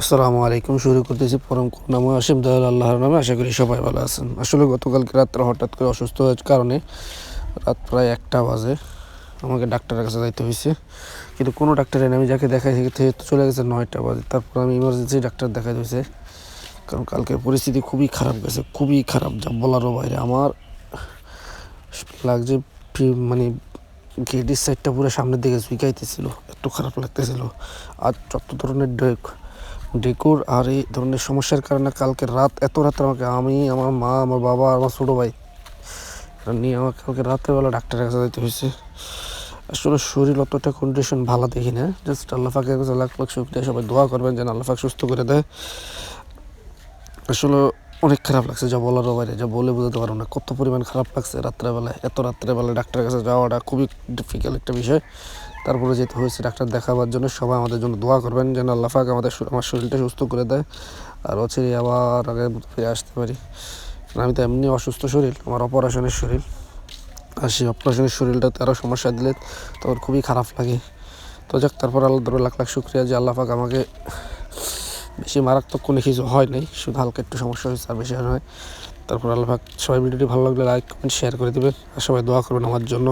আসসালামু আলাইকুম। শুরু করতেছি পরম করুণাময়, অসীম দয়াল আল্লাহর নামে। আশা করি সবাই ভালো আছেন। আসলে গতকালকে রাত্রে হঠাৎ করে অসুস্থ হওয়ার কারণে রাত প্রায় একটা বাজে। আমাকে ডাক্তারের কাছে যাইতে হয়েছে কিন্তু কোনো ডাক্তারের আমি যাকে দেখাই তো চলে গেছে নয়টা বাজে। তারপর আমি ইমার্জেন্সি ডাক্তার দেখাই হয়েছে কারণ কালকের পরিস্থিতি খুবই খারাপ গেছে, খুবই খারাপ, যা বলারও বাইরে। আমার লাগছে মানে গেটের সাইডটা পুরো সামনের দিকে ঝুঁকাইতেছিল। একটু খারাপ লাগতেছিল। আর যত ধরনের ডেক ডেকুর আর এই ধরনের সমস্যার কারণে কালকে রাত, এত রাত আমাকে, আমি, আমার মা, আমার বাবা আমার ছোটো ভাই নিয়ে আমাকে কালকে রাত্রেবেলা ডাক্তারের কাছে যেতে হয়েছে আসলে শরীর অতটা কন্ডিশন ভালো দেখি না। জাস্ট আল্লাহ ফাঁকের কাছে লাখ লাখ শুক্রিয়া। সবাই দোয়া করবেন যেন আল্লাহ ফাঁক সুস্থ করে দেয়। আসলে অনেক খারাপ লাগছে, যা বলারও বাইরে, যা বলে বোঝাতে পারব না। কত পরিমাণ খারাপ লাগছে রাত্রেবেলায়, এত রাত্রেবেলায় ডাক্তারের কাছে যাওয়াটা খুবই ডিফিকাল্ট একটা বিষয়। তারপরে যেতে হয়েছে ডাক্তার দেখাবার জন্য, সবাই আমাদের জন্য দোয়া করবেন যেন আল্লাহ পাক আমাদের আমার শরীরটা সুস্থ করে দেয়। আর অচিরে আবার আগে ফিরে আসতে পারি। আমি তো এমনি অসুস্থ শরীর, আমার অপারেশনের শরীর। আর সেই অপারেশনের শরীরটাতে আরও সমস্যা দিলে তখন খুবই খারাপ লাগে। তো যাক, তারপর আল্লাহ লাখ লাখ শুক্রিয়া যে আল্লাহ পাক আমাকে বেশি মারাত্মক কোনো কিছু হয় নাই। শুধু হালকা একটু সমস্যা হয়েছে, আর বেশি হয় তারপর আল্লাহ সবাই ভিডিওটি ভালো লাগলে লাইক কমেন্ট শেয়ার করে দেবেন। আর সবাই দোয়া করবেন আমার জন্য।